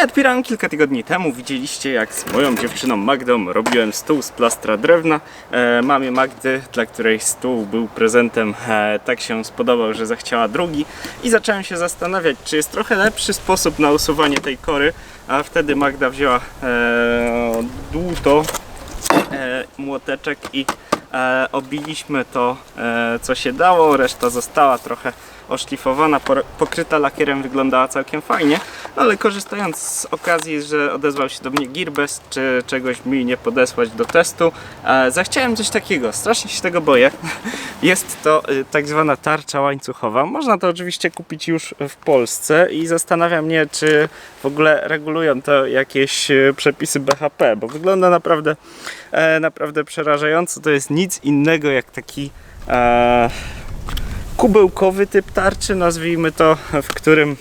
ja odbierałem kilka tygodni temu. Widzieliście jak z moją dziewczyną Magdą robiłem stół z plastra drewna. E, mamie Magdy, dla której stół był prezentem, e, tak się spodobał, że zachciała drugi. I zacząłem się zastanawiać, czy jest trochę lepszy sposób na usuwanie tej kory. A wtedy Magda wzięła e, dłuto, e, młoteczek i e, obiliśmy to, e, co się dało. Reszta została trochę oszlifowana, pokryta lakierem, wyglądała całkiem fajnie. Ale korzystając z okazji, że odezwał się do mnie Gearbest, czy czegoś mi nie podesłać do testu, e, zachciałem coś takiego. Strasznie się tego boję. Jest to y, tak zwana tarcza łańcuchowa. Można to oczywiście kupić już w Polsce i zastanawiam mnie, czy w ogóle regulują to jakieś y, przepisy BHP, bo wygląda naprawdę, e, naprawdę przerażająco. To jest nic innego jak taki e, kubełkowy typ tarczy, nazwijmy to, w którym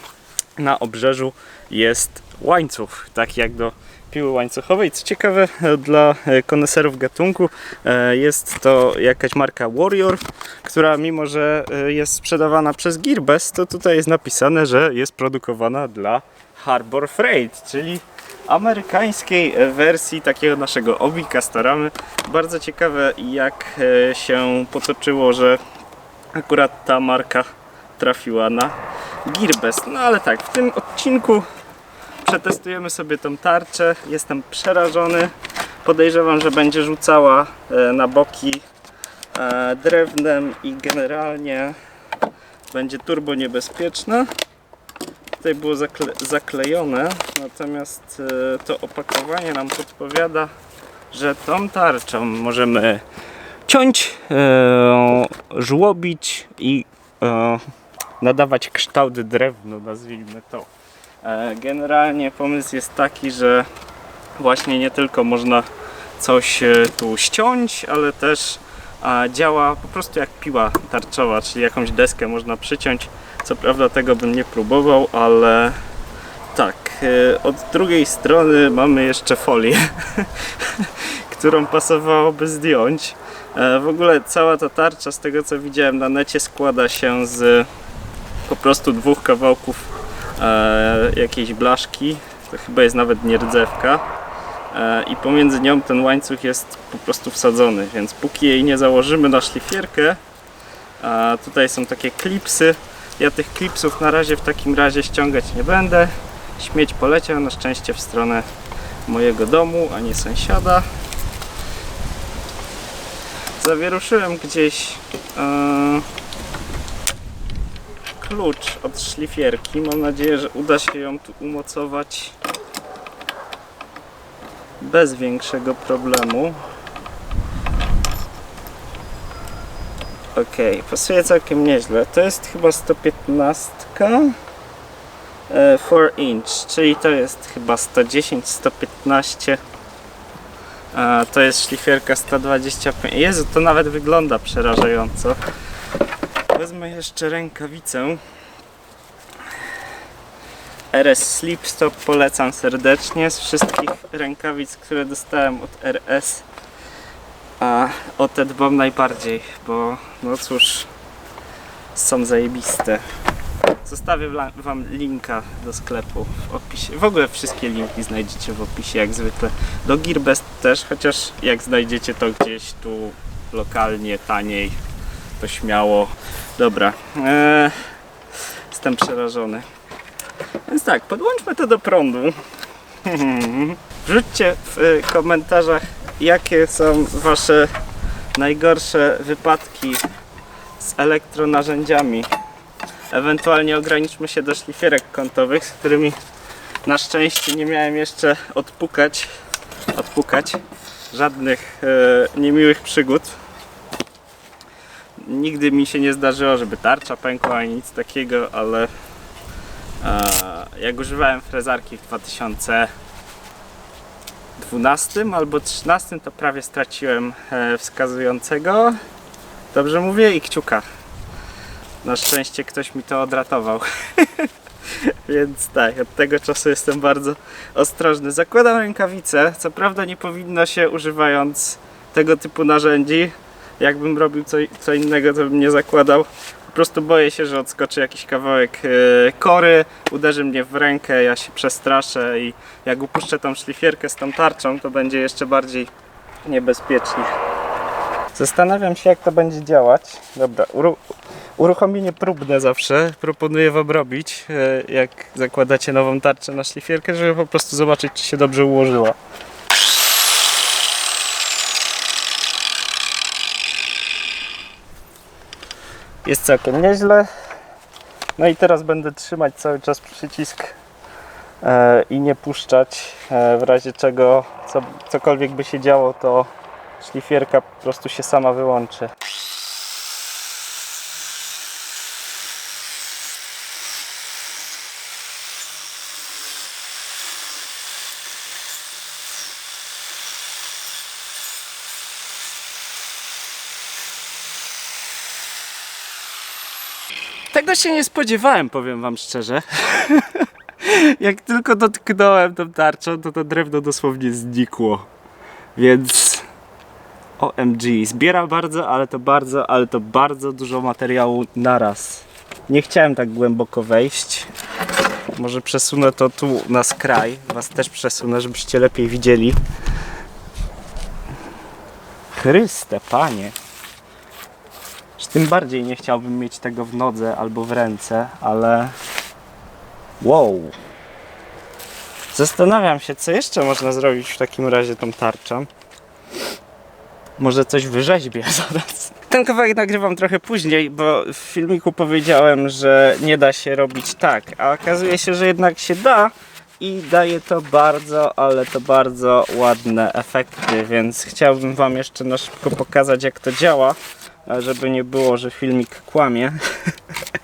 na obrzeżu jest łańcuch, tak jak do piły łańcuchowej. Co ciekawe, dla koneserów gatunku e, jest to jakaś marka Warrior, która mimo, że e, jest sprzedawana przez Gearbest, to tutaj jest napisane, że jest produkowana dla Harbor Freight, czyli amerykańskiej wersji takiego naszego Obi Castoramy. Bardzo ciekawe jak e, się potoczyło, że akurat ta marka trafiła na Gearbest. No ale tak, w tym odcinku przetestujemy sobie tą tarczę. Jestem przerażony. Podejrzewam, że będzie rzucała e, na boki e, drewnem i generalnie będzie turbo niebezpieczna. Tutaj było zakle żaklejone, natomiast e, to opakowanie nam podpowiada, że tą tarczą możemy ciąć, e, żłobić i e, nadawać kształt drewnu, nazwijmy to. E, Generalnie pomysł jest taki, że właśnie nie tylko można coś tu ściąć, ale też działa po prostu jak piła tarczowa, czyli jakąś deskę można przyciąć. Co prawda tego bym nie próbował, ale tak, od drugiej strony mamy jeszcze folię, którą pasowałoby zdjąć. E, W ogóle cała ta tarcza, z tego co widziałem na necie, składa się z po prostu dwóch kawałków e, jakiejś blaszki. To chyba jest nawet nie rdzewka. E, I pomiędzy nią ten łańcuch jest po prostu wsadzony, więc póki jej nie założymy na szlifierkę, tutaj są takie klipsy. Ja tych klipsów na razie w takim razie ściągać nie będę. Śmieć poleciał na szczęście w stronę mojego domu, a nie sąsiada. Zawieruszyłem gdzieś e, klucz od szlifierki. Mam nadzieję, że uda się ją tu umocować bez większego problemu. Ok, pasuje całkiem nieźle. To jest chyba 115 e, 4 inch, czyli to jest chyba 110, 115. A to jest szlifierka 125. Jezu, to nawet wygląda przerażająco. Wezmę jeszcze rękawicę. RS Slipstop polecam serdecznie. Z wszystkich rękawic, które dostałem od RS, a o te dbam najbardziej, bo no cóż, są zajebiste. Zostawię Wam linka do sklepu w opisie. W ogóle wszystkie linki znajdziecie w opisie, jak zwykle. Do Gearbest też, chociaż jak znajdziecie to gdzieś tu lokalnie, taniej, to śmiało. Dobra, eee, jestem przerażony. Więc tak, podłączmy to do prądu. Wrzućcie w y, komentarzach, jakie są Wasze najgorsze wypadki z elektronarzędziami. Ewentualnie ograniczmy się do szlifierek kątowych, z którymi na szczęście nie miałem jeszcze odpukać, odpukać żadnych e, niemiłych przygód. Nigdy mi się nie zdarzyło, żeby tarcza pękła ani nic takiego, ale e, jak używałem frezarki w 2012 albo 2013, to prawie straciłem e, wskazującego. Dobrze mówię? I kciuka. Na szczęście ktoś mi to odratował. Więc tak, od tego czasu jestem bardzo ostrożny. Zakładam rękawice. Co prawda nie powinno się używając tego typu narzędzi. Jakbym robił co, co innego, to bym nie zakładał. Po prostu boję się, że odskoczy jakiś kawałek e, kory, uderzy mnie w rękę, ja się przestraszę i jak upuszczę tą szlifierkę z tą tarczą, to będzie jeszcze bardziej niebezpiecznie. Zastanawiam się, jak to będzie działać. Dobra, uruchomienie próbne zawsze proponuję Wam robić, e, jak zakładacie nową tarczę na szlifierkę, żeby po prostu zobaczyć, czy się dobrze ułożyła. Jest całkiem nieźle. No i teraz będę trzymać cały czas przycisk e, i nie puszczać, e, w razie czego co, cokolwiek by się działo, to szlifierka po prostu się sama wyłączy. Tego się nie spodziewałem, powiem wam szczerze. Jak tylko dotknąłem tą tarczą, to to drewno dosłownie znikło. Więc OMG, zbiera bardzo, ale to bardzo, ale to bardzo dużo materiału naraz. Nie chciałem tak głęboko wejść. Może przesunę to tu na skraj. Was też przesunę, żebyście lepiej widzieli. Chryste, panie. Tym bardziej nie chciałbym mieć tego w nodze albo w ręce, ale. Wow. Zastanawiam się, co jeszcze można zrobić w takim razie tą tarczą. Może coś wyrzeźbię zaraz. Ten kawałek nagrywam trochę później, bo w filmiku powiedziałem, że nie da się robić tak, a okazuje się, że jednak się da i daje to bardzo, ale to bardzo ładne efekty, więc chciałbym Wam jeszcze na szybko pokazać, jak to działa, żeby nie było, że filmik kłamie.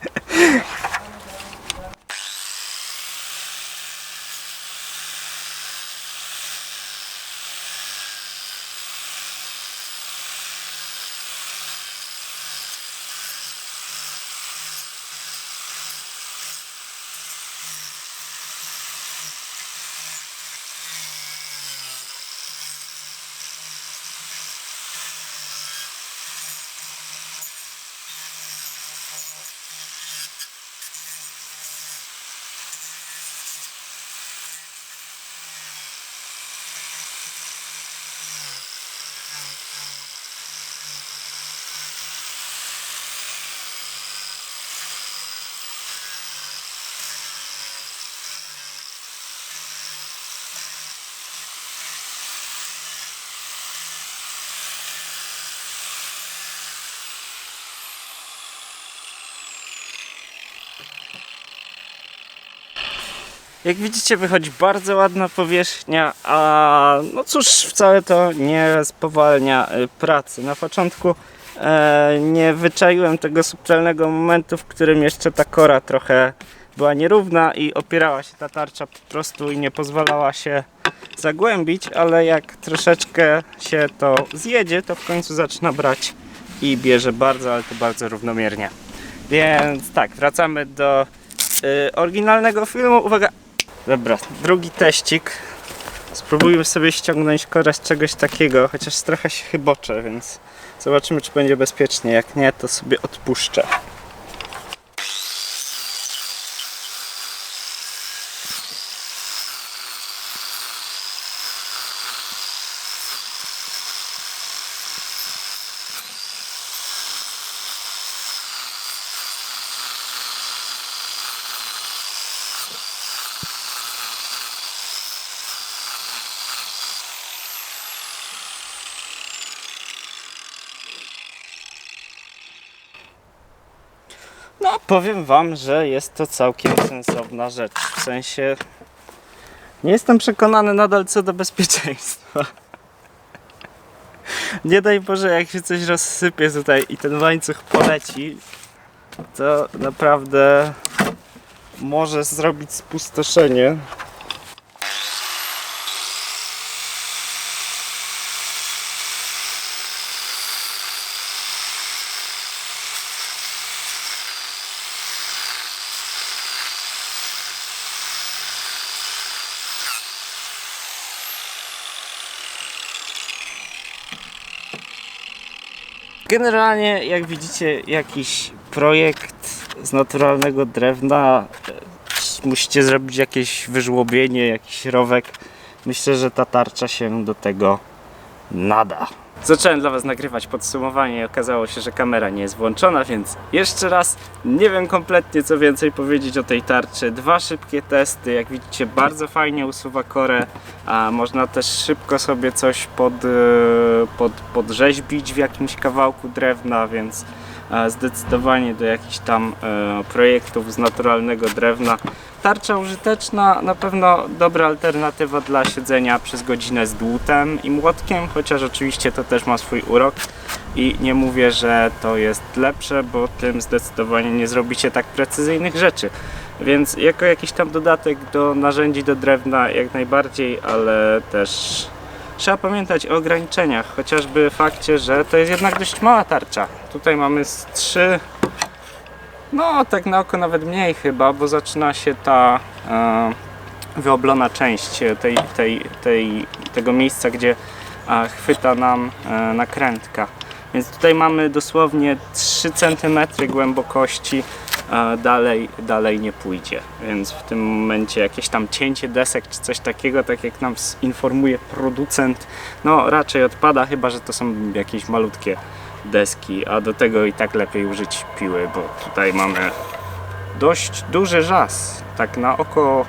Jak widzicie, wychodzi bardzo ładna powierzchnia, a no cóż, wcale to nie spowalnia y, pracy. Na początku e, nie wyczaiłem tego subtelnego momentu, w którym jeszcze ta kora trochę była nierówna i opierała się ta tarcza po prostu i nie pozwalała się zagłębić, ale jak troszeczkę się to zjedzie, to w końcu zaczyna brać i bierze bardzo, ale to bardzo równomiernie. Więc tak, wracamy do y, oryginalnego filmu. Uwaga, Dobra, drugi teścik. Spróbujmy sobie ściągnąć korę z czegoś takiego, chociaż trochę się chyboczę, więc zobaczymy czy będzie bezpiecznie. Jak nie, to sobie odpuszczę. Powiem Wam, że jest to całkiem sensowna rzecz. W sensie, nie jestem przekonany nadal co do bezpieczeństwa. Nie daj Boże, jak się coś rozsypie tutaj i ten łańcuch poleci, to naprawdę może zrobić spustoszenie. Generalnie, jak widzicie, jakiś projekt z naturalnego drewna. e, Musicie zrobić jakieś wyżłobienie, jakiś rowek. Myślę, że ta tarcza się do tego nada. Zacząłem dla Was nagrywać podsumowanie i okazało się, że kamera nie jest włączona, więc jeszcze raz nie wiem kompletnie co więcej powiedzieć o tej tarczy. Dwa szybkie testy, jak widzicie bardzo fajnie usuwa korę, a można też szybko sobie coś pod, e, pod, podrzeźbić w jakimś kawałku drewna, więc zdecydowanie do jakichś tam e, projektów z naturalnego drewna. Tarcza użyteczna, na pewno dobra alternatywa dla siedzenia przez godzinę z dłutem i młotkiem, chociaż oczywiście to też ma swój urok i nie mówię, że to jest lepsze, bo tym zdecydowanie nie zrobicie tak precyzyjnych rzeczy. Więc jako jakiś tam dodatek do narzędzi do drewna jak najbardziej, ale też trzeba pamiętać o ograniczeniach, chociażby fakcie, że to jest jednak dość mała tarcza. Tutaj mamy z trzy no, tak na oko nawet mniej chyba, bo zaczyna się ta e, wyoblona część tej, tej, tej, tego miejsca, gdzie e, chwyta nam e, nakrętka. Więc tutaj mamy dosłownie 3 cm głębokości, dalej, dalej nie pójdzie. Więc w tym momencie jakieś tam cięcie desek czy coś takiego, tak jak nam informuje producent, no raczej odpada, chyba że to są jakieś malutkie deski, a do tego i tak lepiej użyć piły, bo tutaj mamy dość duży żas, tak na oko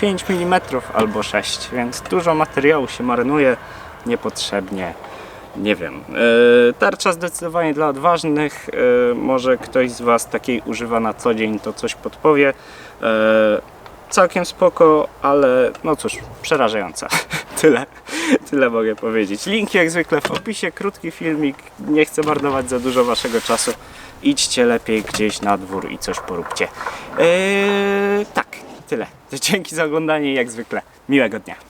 5 mm albo 6, więc dużo materiału się marnuje niepotrzebnie. Nie wiem. Yy, tarcza zdecydowanie dla odważnych. Yy, może ktoś z Was takiej używa na co dzień, to coś podpowie. Yy, całkiem spoko, ale no cóż, przerażająca. Tyle, tyle mogę powiedzieć. Link jak zwykle w opisie, krótki filmik. Nie chcę marnować za dużo Waszego czasu. Idźcie lepiej gdzieś na dwór i coś poróbcie. Tak, tyle. Dzięki za oglądanie jak zwykle miłego dnia.